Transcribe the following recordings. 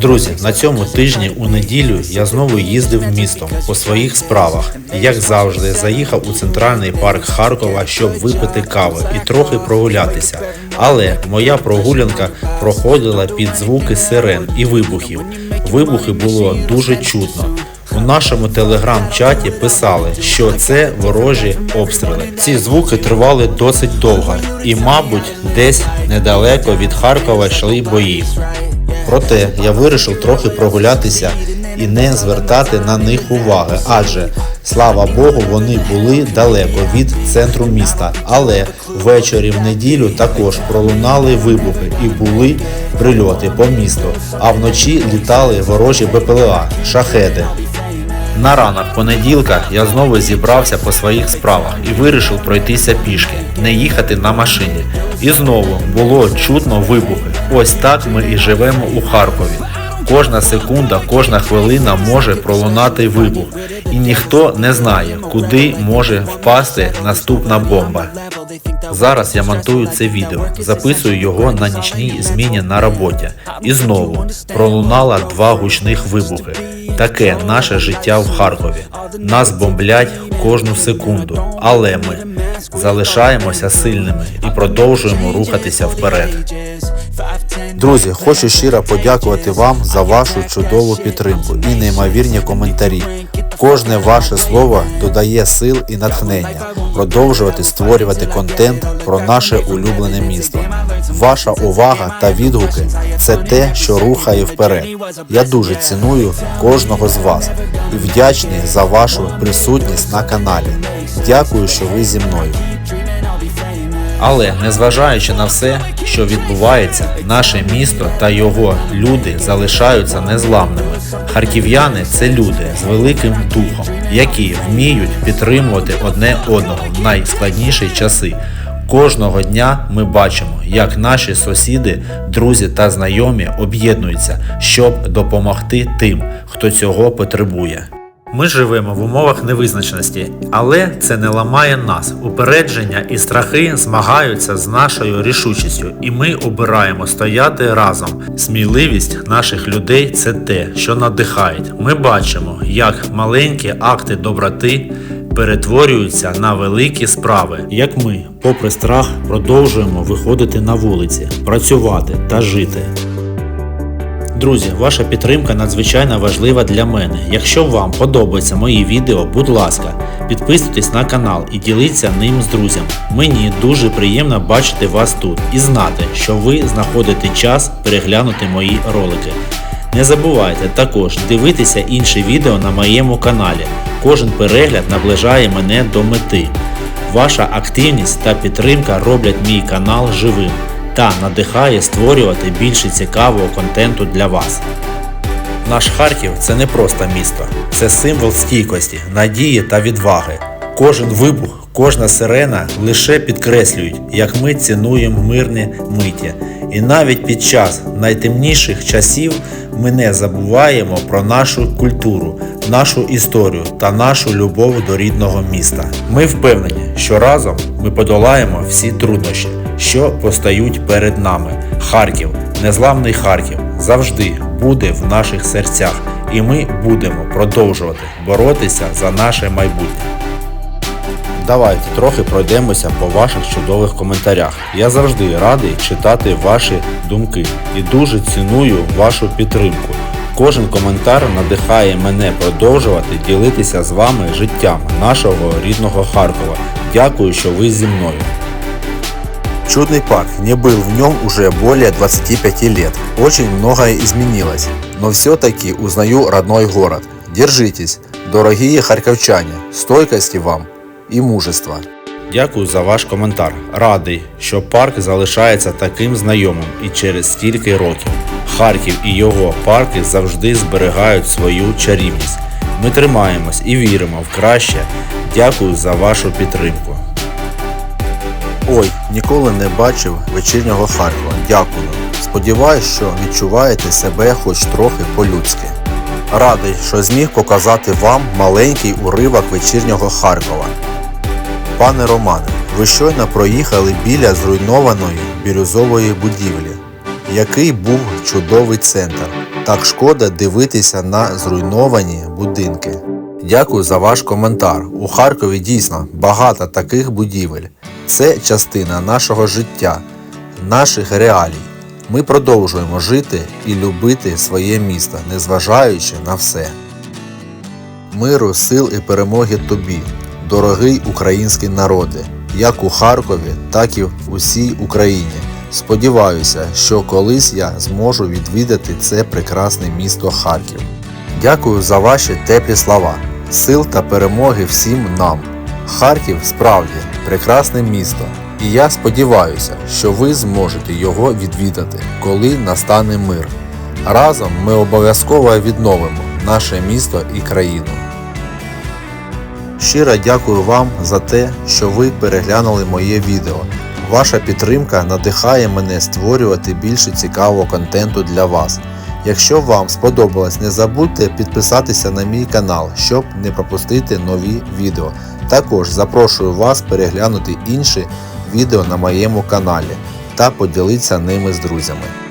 Друзі, на цьому тижні у неділю я знову їздив містом по своїх справах. І, Як завжди, заїхав у центральний парк Харкова, щоб випити кави і трохи прогулятися. Але моя прогулянка проходила під звуки сирен і вибухів. Вибухи було дуже чутно. У нашому телеграм-чаті писали, що це ворожі обстріли. Ці звуки тривали досить довго, і, мабуть, десь недалеко від Харкова йшли бої. Проте я вирішив трохи прогулятися і не звертати на них уваги, адже слава Богу, вони були далеко від центру міста. Але ввечері в неділю також пролунали вибухи і були прильоти по місту. А вночі літали ворожі БПЛА, шахеди. На ранок понеділка я знову зібрався по своїх справах і вирішив пройтися пішки, не їхати на машині. І знову було чутно вибухи. Ось так ми і живемо у Харкові. Кожна секунда, кожна хвилина може пролунати вибух, і ніхто не знає, куди може впасти наступна бомба. Зараз я монтую це відео, записую його на нічній зміні на роботі. І знову пролунало два гучних вибухи. Таке наше життя в Харкові. Нас бомблять кожну секунду, але ми залишаємося сильними і продовжуємо рухатися вперед. Друзі, хочу щиро подякувати вам за вашу чудову підтримку і неймовірні коментарі. Кожне ваше слово додає сил і натхнення продовжувати створювати контент про наше улюблене місто. Ваша увага та відгуки це те, що рухає вперед. Я дуже ціную кожного з вас і вдячний за вашу присутність на каналі. Дякую, що ви зі мною. Але незважаючи на все, що відбувається, наше місто та його люди залишаються незламними. Харків'яни це люди з великим духом, які вміють підтримувати одне одного в найскладніші часи. Кожного дня ми бачимо, як наші сусіди, друзі та знайомі об'єднуються, щоб допомогти тим, хто цього потребує. Ми живемо в умовах невизначеності, але це не ламає нас. Упередження і страхи змагаються з нашою рішучістю, і ми обираємо стояти разом. Сміливість наших людей це те, що надихає. Ми бачимо, як маленькі акти доброти перетворюються на великі справи. Як ми, попри страх, продовжуємо виходити на вулиці, працювати та жити. Друзі, ваша підтримка надзвичайно важлива для мене. Якщо вам подобаються мої відео, будь ласка, підписуйтесь на канал і діліться ним з друзями. Мені дуже приємно бачити вас тут і знати, що ви знаходите час переглянути мої ролики. Не забувайте також дивитися інші відео на моєму каналі. Кожен перегляд наближає мене до мети. Ваша активність та підтримка роблять мій канал живим та надихає створювати більше цікавого контенту для вас. Наш Харків це не просто місто, це символ стійкості, надії та відваги. Кожен вибух, кожна сирена лише підкреслюють, як ми цінуємо мирні миті. І навіть під час найтемніших часів ми не забуваємо про нашу культуру, нашу історію та нашу любов до рідного міста. Ми впевнені, що разом ми подолаємо всі труднощі, що постають перед нами. Харків, незламний Харків, завжди буде в наших серцях, і ми будемо продовжувати боротися за наше майбутнє. Давайте трохи пройдемося по ваших чудових коментарях. Я завжди радий читати ваші думки і дуже ціную вашу підтримку. Кожен коментар надихає мене продовжувати ділитися з вами життям нашого рідного Харкова. Дякую, що ви зі мною. Чудный парк, не был в нем уже более 25 лет. Очень многое изменилось, но все-таки узнаю родной город. Держитесь, дорогие харьковчане, стойкости вам и мужества. Дякую за ваш коментар. Радий, що парк залишається таким знайомим і через стільки років. Харків і його парки завжди зберігають свою чарівність. Ми тримаємось і віримо в краще. Дякую за вашу підтримку. Ой, ніколи не бачив вечірнього Харкова. Дякую. Сподіваюсь, що відчуваєте себе хоч трохи по-людськи. Радий, що зміг показати вам маленький уривок вечірнього Харкова. Пане Романе, ви щойно проїхали біля зруйнованої бірюзової будівлі. Який був чудовий центр. Так шкода дивитися на зруйновані будинки. Дякую за ваш коментар. У Харкові дійсно багато таких будівель. Це частина нашого життя, наших реалій. Ми продовжуємо жити і любити своє місто, незважаючи на все. Миру, сил і перемоги тобі, дорогий український народи, як у Харкові, так і в усій Україні. Сподіваюся, що колись я зможу відвідати це прекрасне місто Харків. Дякую за ваші теплі слова, сил та перемоги всім нам. Харків справді прекрасне місто, і я сподіваюся, що ви зможете його відвідати, коли настане мир. Разом ми обов'язково відновимо наше місто і країну. Щиро дякую вам за те, що ви переглянули моє відео. Ваша підтримка надихає мене створювати більше цікавого контенту для вас. Якщо вам сподобалось, не забудьте підписатися на мій канал, щоб не пропустити нові відео. Також запрошую вас переглянути інші відео на моєму каналі та поділитися ними з друзями.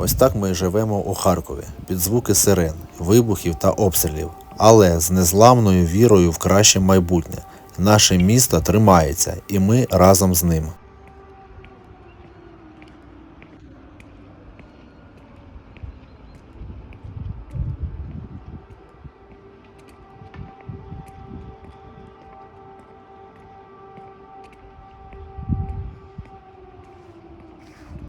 Ось так ми живемо у Харкові під звуки сирен, вибухів та обстрілів, але з незламною вірою в краще майбутнє. Наше місто тримається, і ми разом з ним.